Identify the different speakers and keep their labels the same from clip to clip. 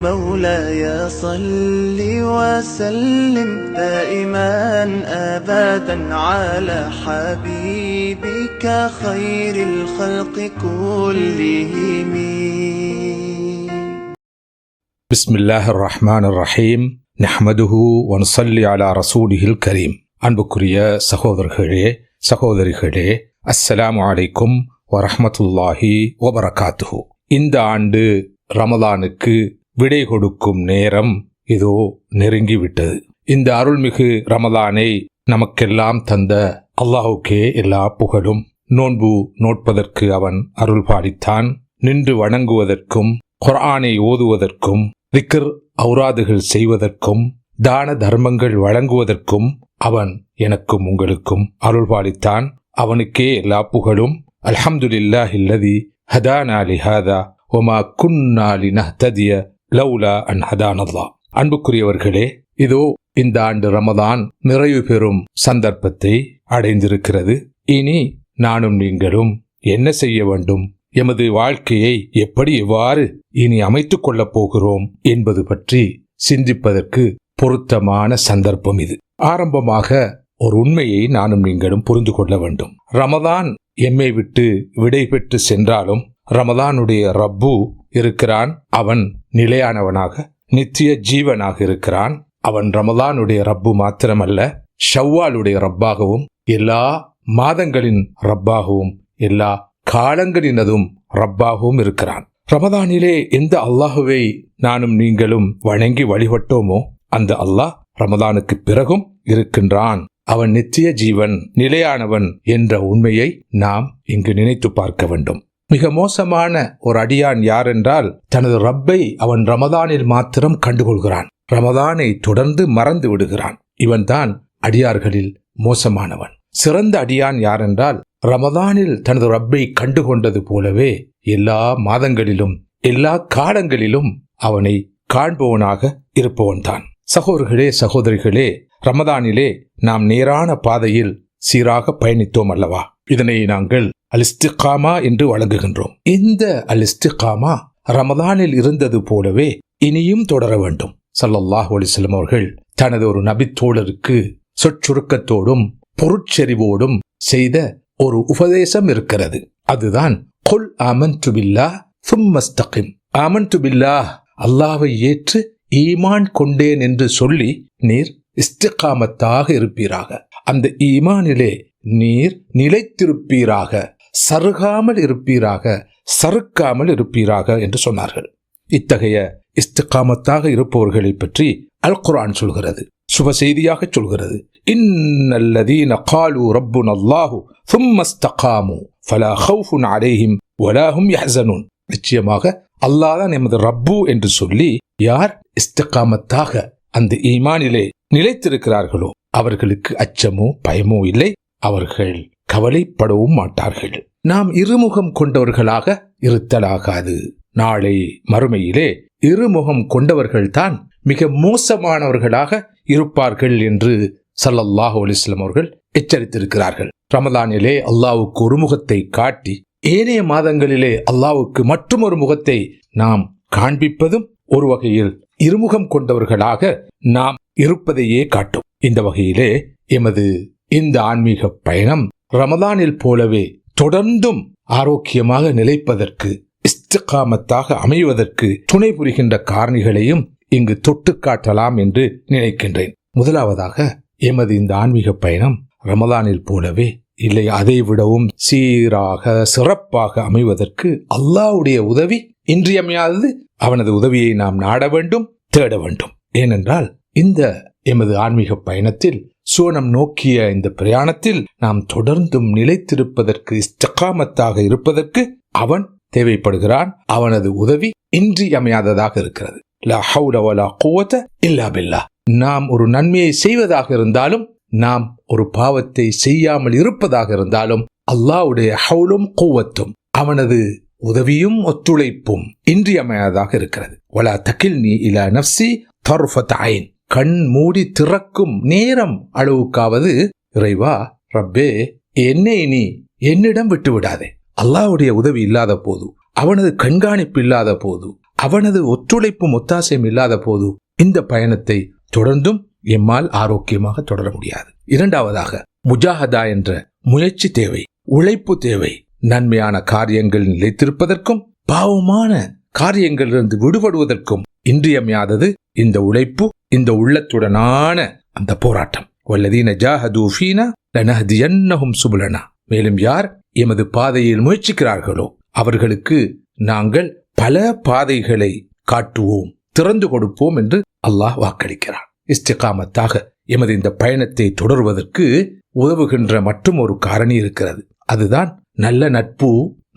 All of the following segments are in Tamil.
Speaker 1: مولاي صل وسلم دائما ابدا على حبيبك خير الخلق كلهم
Speaker 2: بسم الله الرحمن الرحيم نحمده ونصلي على رسوله الكريم அன்புக்குரிய சகோதரர்களே சகோதரிகளே அஸ்ஸலாமு அலைக்கும் வரஹ்மத்துல்லாஹி வபரகாத்துஹு இந்த ஆண்டு ரமலானுக்கு விடை கொடுக்கும் நேரம் இதோ நெருங்கிவிட்டது. இந்த அருள்மிகு ரமதானை நமக்கெல்லாம் தந்த அல்லாஹுக்கே எல்லா புகழும். நோன்பு நோட்பதற்கு அவன் அருள் பாடித்தான் நின்று வணங்குவதற்கும் குர்ஆனை ஓதுவதற்கும் திக்ர் ஔராதுகள் செய்வதற்கும் தான தர்மங்கள் வழங்குவதற்கும் அவன் எனக்கும் உங்களுக்கும் அருள் பாலித்தான். அவனுக்கே எல்லா புகழும். அல்ஹம்துலில்லாஹில்லதி ஹதானா லிஹாதா ஒமா குன்னாலி நஹ்ததிய லவ்லா அன் ஹதானல்லா. அன்புக்குரியவர்களே இதோ இந்த ஆண்டு ரமதான் நிறைவு பெறும் சந்தர்ப்பத்தை அடைந்திருக்கிறது. இனி நானும் நீங்களும் என்ன செய்ய வேண்டும்? எமது வாழ்க்கையை எப்படி எவ்வாறு இனி அமைத்துக் கொள்ளப் போகிறோம் என்பது பற்றி சிந்திப்பதற்கு பொருத்தமான சந்தர்ப்பம் இது. ஆரம்பமாக ஒரு உண்மையை நானும் நீங்களும் புரிந்து கொள்ள வேண்டும். ரமதான் எம்மை விட்டு விடை பெற்று சென்றாலும் ரமதானுடைய ரப்பு இருக்கிறான் அவன் நிலையானவனாக நித்திய ஜீவனாக இருக்கிறான். அவன் ரமதானுடைய ரப்பு மாத்திரமல்ல ஷவ்வாலுடைய ரப்பாகவும் எல்லா மாதங்களின் ரப்பாகவும் எல்லா காலங்களினதும் ரப்பாகவும் இருக்கிறான். ரமதானிலே எந்த அல்லாஹுவை நானும் நீங்களும் வணங்கி வழிபட்டோமோ அந்த அல்லாஹ் ரமதானுக்கு பிறகும் இருக்கின்றான். அவன் நித்திய ஜீவன் நிலையானவன் என்ற உண்மையை நாம் இங்கு நினைத்து பார்க்க வேண்டும். மிக மோசமான ஒரு அடியான் யார் என்றால் தனது ரப்பை அவன் ரமதானில் மாத்திரம் கண்டுகொள்கிறான். ரமதானை தொடர்ந்து மறந்து விடுகிறான். இவன்தான் அடியார்களில் மோசமானவன். சிறந்த அடியான் யாரென்றால் ரமதானில் தனது ரப்பை கண்டுகொண்டது போலவே எல்லா மாதங்களிலும் எல்லா காலங்களிலும் அவனை காண்பவனாக இருப்பவன்தான் சகோதரர்களே சகோதரிகளே ரமதானிலே நாம் நேரான பாதையில் சீராக பயணித்தோம் அல்லவா? இதனை நாங்கள் அலிஸ்டிகாமா என்று வழங்குகின்றோம். இந்த அலிஸ்டிகாமா ரமதானில் இருந்தது போலவே இனியும் தொடர வேண்டும். சல்லல்லாஹ் அலிஸ்லம் அவர்கள் தனது ஒரு நபித்தோழருக்கு சொற்சுருக்கத்தோடும் பொருட்செறிவோடும் செய்த ஒரு உபதேசம் இருக்கிறது. அதுதான் கொல் ஆமன் துபில்லா சும்மஸ்தகிம் ஆமன் துபில்லா அல்லாவை ஏற்று ஈமான் கொண்டேன் என்று சொல்லி நீர் இஸ்திகாமத்தாக இருப்பீராக. அந்த ஈமானிலே நீர் நிலைத்திருப்பீராக. சருகாமல் இருப்பீராக சறுக்காமல் இருப்பீராக என்று சொன்னார்கள். இத்தகைய இஸ்திகாமத்தாக இருப்பவர்களை பற்றி அல் குரான் சொல்கிறது சுப செய்தியாக சொல்கிறது. இன்னல்லதீன காலு ரப்புன் அல்லாஹு சும்மஸ்தகாமு ஃபலா ஹவுஃபுன் அலைஹிம் வலாஹும் யஹ்சனுன். நிச்சயமாக அல்லாதான் எமது ரப்பு என்று சொல்லி யார் இஸ்தகாமத்தாக அந்த ஈமானிலே நிலைத்திருக்கிறார்களோ அவர்களுக்கு அச்சமோ பயமோ இல்லை. அவர்கள் கவலைப்படவும் மாட்டார்கள். நாம் இருமுகம் கொண்டவர்களாக இருத்தலாகாது. நாளை மறுமையிலே இருமுகம் கொண்டவர்கள்தான் மிக மோசமானவர்களாக இருப்பார்கள் என்று சல்லல்லாஹு அலிஸ்லாம் அவர்கள் எச்சரித்திருக்கிறார்கள். ரமதானிலே அல்லாவுக்கு ஒரு முகத்தை காட்டி ஏனைய மாதங்களிலே அல்லாவுக்கு மற்றொரு முகத்தை நாம் காண்பிப்பதும் ஒரு வகையில் இருமுகம் கொண்டவர்களாக நாம் இருப்பதையே காட்டும். இந்த வகையிலே எமது இந்த ஆன்மீக பயணம் ரமதானில் போலவே தொடர்ந்தும் ஆரோக்கியமாக நிலைப்பதற்கு இஸ்திகாமத்தாக அமைவதற்கு துணை புரிகின்ற காரணிகளையும் இங்கு தொட்டு காட்டலாம் என்று நினைக்கின்றேன். முதலாவதாக எமது இந்த ஆன்மீக பயணம் ரமதானில் போலவே இல்லை அதை விடவும் சீராக சிறப்பாக அமைவதற்கு அல்லாவுடைய உதவி இன்றியமையாதது அவனது உதவியை நாம் நாட வேண்டும் தேட வேண்டும். ஏனென்றால் இந்த எமது ஆன்மீக பயணத்தில் சோனம் நோக்கிய இந்த பிரயாணத்தில் நாம் தொடர்ந்தும் நிலைத்திருப்பதற்கு இஷ்டகாமத்தாக இருப்பதற்கு அவன் தேவைப்படுகிறான். அவனது உதவி இன்றியமையாததாக இருக்கிறது. இல்லா நாம் ஒரு நன்மையை செய்வதாக இருந்தாலும் நாம் ஒரு பாவத்தை செய்யாமல் இருப்பதாக இருந்தாலும் அல்லாவுடைய ஹவுலும் கூவத்தும் அவனது உதவியும் ஒத்துழைப்பும் இன்றியமையாததாக இருக்கிறது. வலா தகில் நீ இலா நப்சி தர்ஃபத் ஐன் கண் மூடி திறக்கும் நேரம் அளவுக்காவது இறைவா ரப்பே என்னை நீ என்னிடம் விட்டு விடாதே அல்லாவுடைய உதவி இல்லாத போது அவனது கண்காணிப்பு இல்லாத போது அவனது ஒத்துழைப்பும் ஒத்தாசையும் இல்லாத போது இந்த பயணத்தை தொடர்ந்தும் எம்மால் ஆரோக்கியமாக தொடர முடியாது. இரண்டாவதாக முஜாஹதா என்ற முயற்சி தேவை உழைப்பு தேவை. நன்மையான காரியங்கள் நிலைத்திருப்பதற்கும் பாவமான காரியங்களிலிருந்து விடுபடுவதற்கும் இன்றியமையாதது இந்த உழைப்பு இந்த உள்ளத்துடனான அந்த போராட்டம். வல்லதீன ஜாஹதூஃபீனா லனஹதியன்னஹும் சுபுலனா. மேலும் யார் எமது பாதையில் முயற்சிக்கிறார்களோ அவர்களுக்கு நாங்கள் பல பாதைகளை காட்டுவோம் திறந்து கொடுப்போம் என்று அல்லாஹ் வாக்களிக்கிறான். இஸ்டகாமத்தாக எமது இந்த பயணத்தை தொடர்வதற்கு உதவுகின்ற மற்றும் ஒரு காரணி இருக்கிறது. அதுதான் நல்ல நட்பு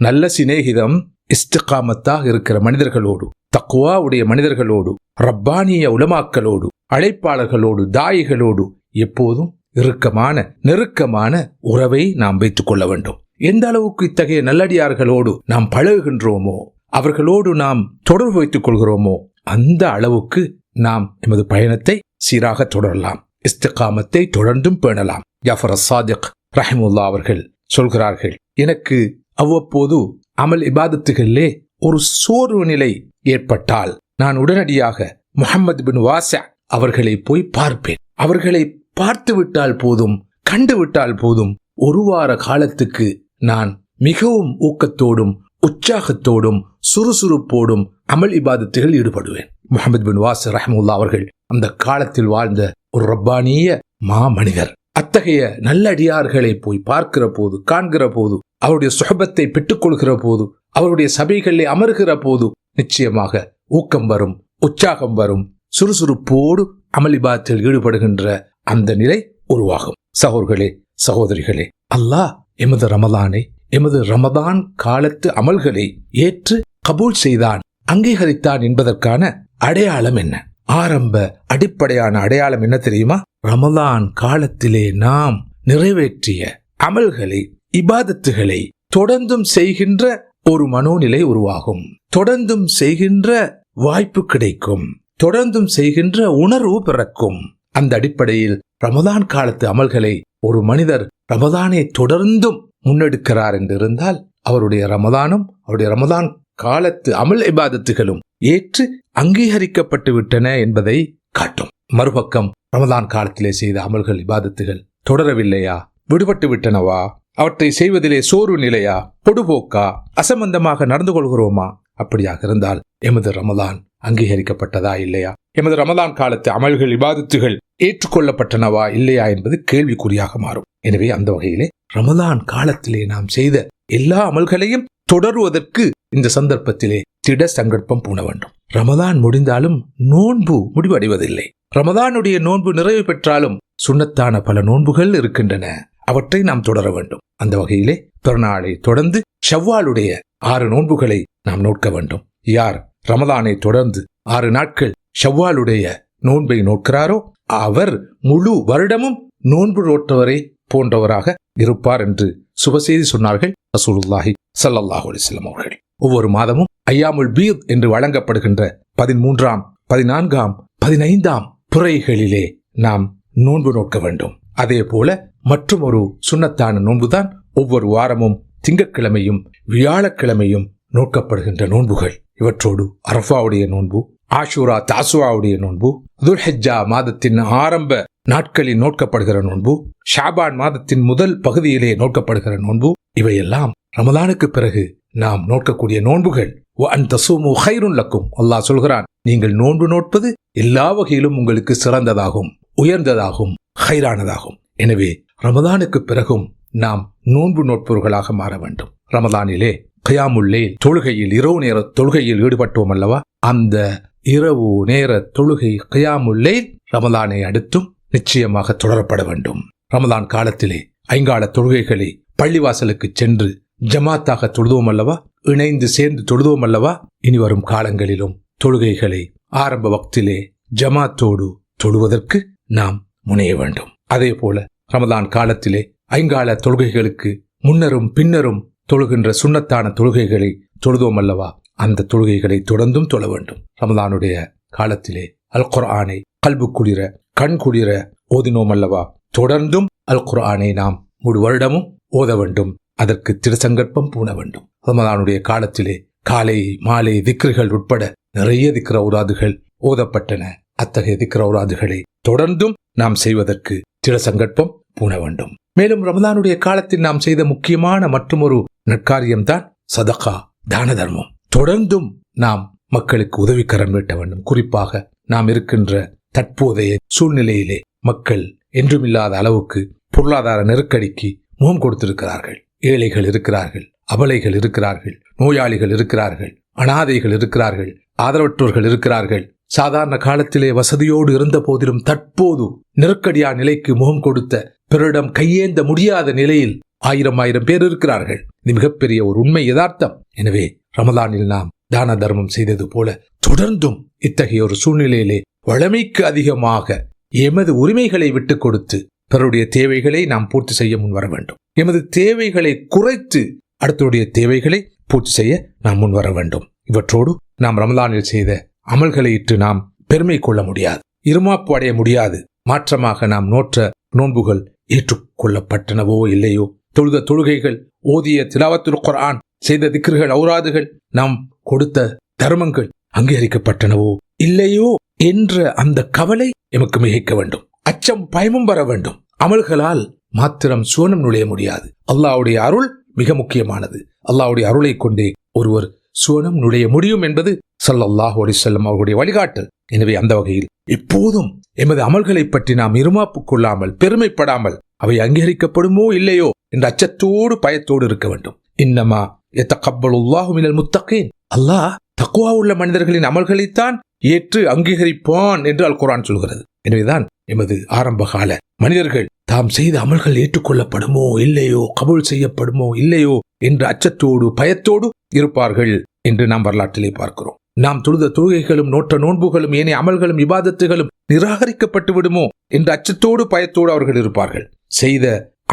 Speaker 2: நல்ல சிநேகிதம் இஸ்டகாமத்தாக இருக்கிற மனிதர்களோடு தக்குவா உடைய மனிதர்களோடு ரப்பானிய உலமாக்களோடு அழைப்பாளர்களோடு தாயிகளோடு எப்போதும் இறுக்கமான நெருக்கமான உறவை நாம் வைத்துக் கொள்ள வேண்டும். எந்த அளவுக்கு இத்தகைய நல்லடியார்களோடு நாம் பழகுகின்றோமோ அவர்களோடு நாம் தொடர்பு வைத்துக் கொள்கிறோமோ அந்த அளவுக்கு நாம் எமது பயணத்தை சீராக தொடரலாம். இஸ்திகாமத்தை தொடர்ந்தும் பேணலாம். ஜாஃபர் சாதிக் ரஹிமுல்லா அவர்கள் சொல்கிறார்கள் எனக்கு அவ்வப்போது அமல் இபாதத்துகளிலே ஒரு சோர்வு நிலை ஏற்பட்டால் நான் உடனடியாக முகமது பின் வாசா அவர்களை போய் பார்ப்பேன். அவர்களை பார்த்து விட்டால் போதும் கண்டு விட்டால் போதும் ஒரு வார காலத்துக்கு நான் மிகவும் ஊக்கத்தோடும் உற்சாகத்தோடும் சுறுசுறுப்போடும் அமல் இபாதத்துகள் ஈடுபடுவேன். முகமது பின் வாஸ் ரஹமுல்லா அவர்கள் அந்த காலத்தில் வாழ்ந்த ஒரு ரப்பானிய மா மனிதர் அத்தகைய நல்லடியார்களை போய் பார்க்கிற போது காண்கிற போது அவருடைய சுகபத்தை பெற்றுக்கொள்கிற போது அவருடைய சபைகளில் அமர்கிற போது நிச்சயமாக ஊக்கம் வரும் உற்சாகம் வரும் சுறுசுறுப்போடு அமளிபாத்தில் ஈடுபடுகின்ற அந்த நிலை உருவாகும். சகோதர்களே சகோதரிகளே அல்லாஹ் எமது ரமதானை எமது ரமதான் காலத்து அமல்களை ஏற்று கபூல் செய்தான் அங்கீகரித்தான் என்பதற்கான அடையாளம் என்ன? ஆரம்ப அடிப்படையான அடையாளம் என்ன தெரியுமா? ரமதான் காலத்திலே நாம் நிறைவேற்றிய அமல்களை இபாதத்துகளை தொடர்ந்தும் செய்கின்ற ஒரு மனோநிலை உருவாகும். தொடர்ந்தும் செய்கின்ற வாய்ப்பு கிடைக்கும். தொடர்ந்தும் செய்கின்ற உணர்வு பிறக்கும். அந்த அடிப்படையில் ரமதான் காலத்து அமல்களை ஒரு மனிதர் ரமதானை தொடர்ந்தும் முன்னெடுக்கிறார் என்று இருந்தால் அவருடைய ரமதானும் அவருடைய ரமதான் காலத்து அமல் இபாதத்துகளும் ஏற்று அங்கீகரிக்கப்பட்டு விட்டன என்பதை காட்டும். மறுபக்கம் ரமதான் காலத்திலே செய்த அமல்கள் இபாதத்துகள் தொடரவில்லையா? விடுபட்டு விட்டனவா? அவற்றை செய்வதிலே சோர்வு நிலையா? பொடுபோக்கா? அசம்பந்தமாக நடந்து கொள்கிறோமா? அப்படியாக இருந்தால் எமது ரமதான் அங்கீகரிக்கப்பட்டதா இல்லையா? எமது ரமதான் காலத்து அமல்கள் இபாதத்துகள் ஏற்றுக்கொள்ளப்பட்டனவா இல்லையா என்பது கேள்விக்குறியாக மாறும். எனவே அந்த வகையிலே ரமதான் காலத்திலே நாம் செய்த எல்லா அமல்களையும் தொடருவதற்கு இந்த சந்தர்ப்பத்திலே திட சங்கற்பம் பூண வேண்டும். ரமதான் முடிந்தாலும் நோன்பு முடிவடைவதில்லை. ரமதானுடைய நோன்பு நிறைவு பெற்றாலும் சுண்ணத்தான பல நோன்புகள் இருக்கின்றன. அவற்றை நாம் தொடர வேண்டும். அந்த வகையிலே பிறநாளை தொடர்ந்து ஷவ்வாலுடைய ஆறு நோன்புகளை நாம் நோக்க வேண்டும். யார் ரமதானை தொடர்ந்து ஆறு நாட்கள் ஷவ்வாலுடைய நோன்பை நோக்கிறாரோ அவர் முழு வருடமும் நோன்பு நோட்டவரை போன்றவராக இருப்பார் என்று சுபசெய்தி சொன்னார்கள் ரசூலுல்லாஹி ஸல்லல்லாஹு அலைஹி அவர்கள். ஒவ்வொரு மாதமும் ஐயாமுல் பீத் என்று வழங்கப்படுகின்ற பதிமூன்றாம் பதினான்காம் பதினைந்தாம் புறைகளிலே நாம் நோன்பு நோக்க வேண்டும். அதே போல மற்றும் ஒரு சுண்ணத்தான நோன்புதான் ஒவ்வொரு வாரமும் திங்கட்கிழமையும் வியாழக்கிழமையும் நோக்கப்படுகின்ற நோன்புகள். இவற்றோடு அரஃபாவுடைய நோன்பு ஆஷூரா தாசுவாவுடைய நோன்பு துல்ஹெஜ்ஜா மாதத்தின் ஆரம்ப நாட்களில் நோக்கப்படுகிற நோன்பு ஷாபான் மாதத்தின் முதல் பகுதியிலே நோக்கப்படுகிற நோன்பு இவையெல்லாம் ரமதானுக்கு பிறகு நாம் நோக்கக்கூடிய நோன்புகள். அந்த சூமு ஹைருன் லக்கும் அல்லாஹ் சொல்கிறான் நீங்கள் நோன்பு நோட்பது எல்லா வகையிலும் உங்களுக்கு சிறந்ததாகும் உயர்ந்ததாகும் ஹைரானதாகும். எனவே ரமதானுக்கு பிறகும் நாம் நோன்பு நோட்பவர்களாக மாற வேண்டும். ரமதானிலே கயாமுல்லே தொழுகையில் இரவு நேர தொழுகையில் ஈடுபட்டோம் அல்லவா அந்த இரவு நேர தொழுகை கயாமுல்லே ரமதானை அடுத்தும் நிச்சயமாக தொடரப்பட வேண்டும். ரமதான் காலத்திலே ஐங்கால தொழுகைகளை பள்ளிவாசலுக்கு சென்று ஜமாத்தாக தொழுதுவோம் அல்லவா இணைந்து சேர்ந்து தொழுதுவோம் அல்லவா இனி வரும் காலங்களிலும் தொழுகைகளை ஆரம்ப வக்திலே ஜமாத்தோடு தொழுவதற்கு நாம் முனைய வேண்டும் அதே போல ரமதான் காலத்திலே ஐங்கால தொழுகைகளுக்கு முன்னரும் பின்னரும் தொழுகின்ற சுண்ணத்தான தொழுகைகளை தொழுதோம் அல்லவா? அந்த தொழுகைகளை தொடர்ந்தும் தொழ வேண்டும். ரமதானுடைய காலத்திலே அல் குர்ஆனை கல்பு குளிர கண் குளிர ஓதினோம் அல்லவா? தொடர்ந்தும் அல் குர்ஆனை நாம் ஒரு வருடமும் ஓத வேண்டும். அதற்கு திருசங்கற்பம் பூண வேண்டும். ரமதானுடைய காலத்திலே காலை மாலை திக்ருகள் உட்பட நிறைய திக்ர உராதுகள் ஓதப்பட்டன. அத்தகைய திக்ர உராதுகளை தொடர்ந்தும் நாம் செய்வதற்கு திருசங்கற்பம் சங்கற்பம் பூண வேண்டும். மேலும் ரமதானுடைய காலத்தில் நாம் செய்த முக்கியமான மற்றொரு நற்காரியம்தான் சதகா தான தர்மம் தொடர்ந்தும் நாம் மக்களுக்கு உதவிக்கரம் நீட்ட வேண்டும். குறிப்பாக நாம் இருக்கின்ற தற்போதைய சூழ்நிலையிலே மக்கள் என்றுமில்லாத அளவுக்கு பொருளாதார நெருக்கடிக்கு முகம் கொடுத்திருக்கிறார்கள். ஏழைகள் இருக்கிறார்கள் அபலைகள் இருக்கிறார்கள் நோயாளிகள் இருக்கிறார்கள் அனாதைகள் இருக்கிறார்கள் ஆதரவற்றோர்கள் இருக்கிறார்கள். சாதாரண காலத்திலே வசதியோடு இருந்த போதிலும் தற்போது நெருக்கடியா நிலைக்கு முகம் கொடுத்த பிறரிடம் கையேந்த முடியாத நிலையில் ஆயிரம் ஆயிரம் பேர் இருக்கிறார்கள். இது மிகப்பெரிய ஒரு உண்மை யதார்த்தம். எனவே ரமதானில் நாம் தான தர்மம் செய்தது போல தொடர்ந்தும் இத்தகைய ஒரு சூழ்நிலையிலே வளமைக்கு அதிகமாக எமது உரிமைகளை விட்டுக் கொடுத்து பிறருடைய தேவைகளை நாம் பூர்த்தி செய்ய முன்வர வேண்டும். எமது தேவைகளை குறைத்து அடுத்தருடைய தேவைகளை பூர்த்தி செய்ய நாம் முன்வர வேண்டும். இவற்றோடு நாம் ரமலானில் செய்த அமல்களை இட்டு நாம் பெருமை கொள்ள முடியாது. இருமாப்பு அடைய முடியாது. மாற்றமாக நாம் நோற்ற நோன்புகள் ஏற்றுக்கொள்ளப்பட்டனவோ இல்லையோ? தொழுத தொழுகைகள் ஓதிய திலாவத்துல் குரான் செய்த திக்ருகள் ஔராதுகள் நாம் கொடுத்த தர்மங்கள் அங்கீகரிக்கப்பட்டனவோ இல்லையோ என்ற அந்த கவலை எமக்கு மிகைக்க வேண்டும். அச்சம் பயமும் வர வேண்டும். அமல்களால் மாத்திரம் சுவனம் நுழைய முடியாது. அல்லாஹ்வுடைய அருள் மிக முக்கியமானது. அல்லாவுடைய அருளை கொண்டே ஒருவர் சுவனம் நுழைய முடியும் என்பது ஸல்லல்லாஹு அலைஹி வஸல்லம் அவர்களுடைய வழிகாட்டல். எனவே அந்த வகையில் எப்போதும் எமது அமல்களை பற்றி நாம் இருமாப்பு கொள்ளாமல் பெருமைப்படாமல் அவை அங்கீகரிக்கப்படுமோ இல்லையோ என்ற அச்சத்தோடு பயத்தோடு இருக்க வேண்டும். இன்னமா எத்தகப்பலுல்லாஹு மினல் முத்தகீன். அல்லாஹ் தக்குவா உள்ள மனிதர்களின் அமல்களைத்தான் ஏற்று அங்கீகரிப்பான் என்று அல் குரான் சொல்கிறது. எனவேதான் எமது ஆரம்ப கால மனிதர்கள் தாம் செய்த அமல்கள் ஏற்றுக்கொள்ளப்படுமோ இல்லையோ கபூல் செய்யப்படுமோ இல்லையோ என்ற அச்சத்தோடு பயத்தோடு இருப்பார்கள் என்று நாம் வரலாற்றிலே பார்க்கிறோம். நாம் தொழுத தொழுகைகளும் நோட்ட நோன்புகளும் ஏனைய அமல்களும் இபாதத்துகளும் நிராகரிக்கப்பட்டு விடுமோ என்ற அச்சத்தோடு பயத்தோடு அவர்கள் இருப்பார்கள். செய்த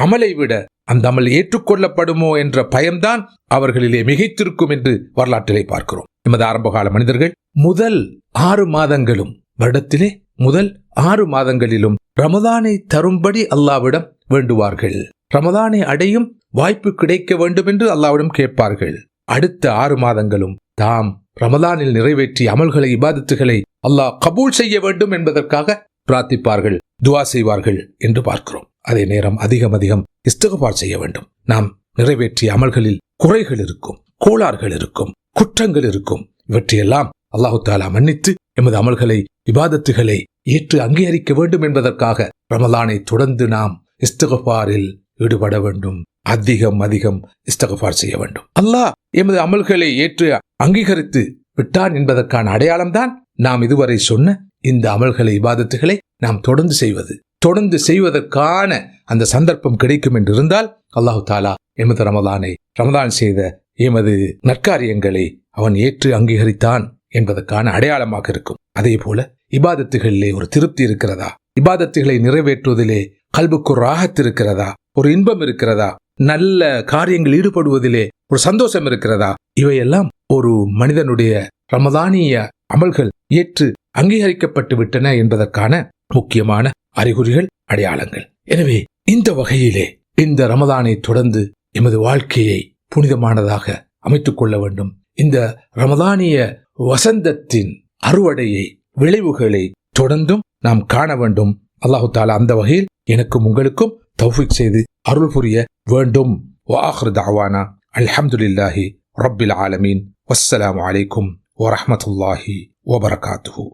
Speaker 2: அமலை விட அந்த அமல் ஏற்றுக்கொள்ளப்படுமோ என்ற பயம்தான் அவர்களிலே மிகைத்திருக்கும் என்று வரலாற்றிலே பார்க்கிறோம். எமது ஆரம்பகால மனிதர்கள் முதல் ஆறு மாதங்களும் வருடத்திலே முதல் ஆறு மாதங்களிலும் ரமதானை தரும்படி அல்லாவிடம் வேண்டுவார்கள். ரமதானை அடையும் வாய்ப்பு கிடைக்க வேண்டும் என்று அல்லாவிடம் கேட்பார்கள். அடுத்த ஆறு மாதங்களும் தாம் ரமதானில் நிறைவேற்றிய அமல்களை இபாதத்துகளை அல்லாஹ் கபூல் செய்ய வேண்டும் என்பதற்காக பிரார்த்திப்பார்கள் துவா செய்வார்கள் என்று பார்க்கிறோம். அதே நேரம் அதிகம் அதிகம் இஸ்தகபார் செய்ய வேண்டும். நாம் நிறைவேற்றிய அமல்களில் குறைகள் இருக்கும் கோளாறுகள் இருக்கும் குற்றங்கள் இருக்கும். இவற்றையெல்லாம் அல்லாஹு தாலா மன்னித்து எமது அமல்களை இபாதத்துகளை ஏற்று அங்கீகரிக்க வேண்டும் என்பதற்காக ரமலானை தொடர்ந்து நாம் இஸ்தகபாரில் ஈடுபட வேண்டும். அதிகம் அதிகம் இஸ்தகபார் செய்ய வேண்டும். அல்லாஹ் எமது அமல்களை ஏற்று அங்கீகரித்து விட்டான் என்பதற்கான அடையாளம்தான் நாம் இதுவரை சொன்ன இந்த அமல்களை இபாதத்துகளை நாம் தொடர்ந்து செய்வது. தொடர்ந்து செய்வதற்கான அந்த சந்தர்ப்பம் கிடைக்கும் என்று இருந்தால் அல்லாஹு தாலா எமது ரமதானை ரமதான் செய்த எமது நற்காரியங்களை அவன் ஏற்று அங்கீகரித்தான் என்பதற்கான அடையாளமாக இருக்கும். அதே போல இபாதத்துகளிலே ஒரு திருப்தி இருக்கிறதா? இபாதத்துகளை நிறைவேற்றுவதிலே கல்புக்கு ஒரு ராகத்து இருக்கிறதா? ஒரு இன்பம் இருக்கிறதா? நல்ல காரியங்கள் ஈடுபடுவதிலே ஒரு சந்தோஷம் இருக்கிறதா? இவையெல்லாம் ஒரு மனிதனுடைய ரமதானிய அமல்கள் ஏற்று அங்கீகரிக்கப்பட்டு விட்டன என்பதற்கான முக்கியமான அறிகுறிகள் அடையாளங்கள். எனவே இந்த வகையிலே இந்த ரமதானை தொடர்ந்து எமது வாழ்க்கையை புனிதமானதாக அமைத்துக் கொள்ள வேண்டும். இந்த ரமதானிய வசந்தத்தின் அறுவடையை விளைவுகளை தொடர்ந்தும் நாம் காண வேண்டும். அல்லாஹு தாலா அந்த வகையில் எனக்கும் உங்களுக்கும் தௌஃபிக் செய்து அருள் புரிய வேண்டும். வாஹர் தாவானா அல்ஹம்துலில்லாஹி ரப்பில் ஆலமீன். வஸ்ஸலாமு அலைக்கும் வரஹ்மத்துல்லாஹி வபரகாத்துஹு.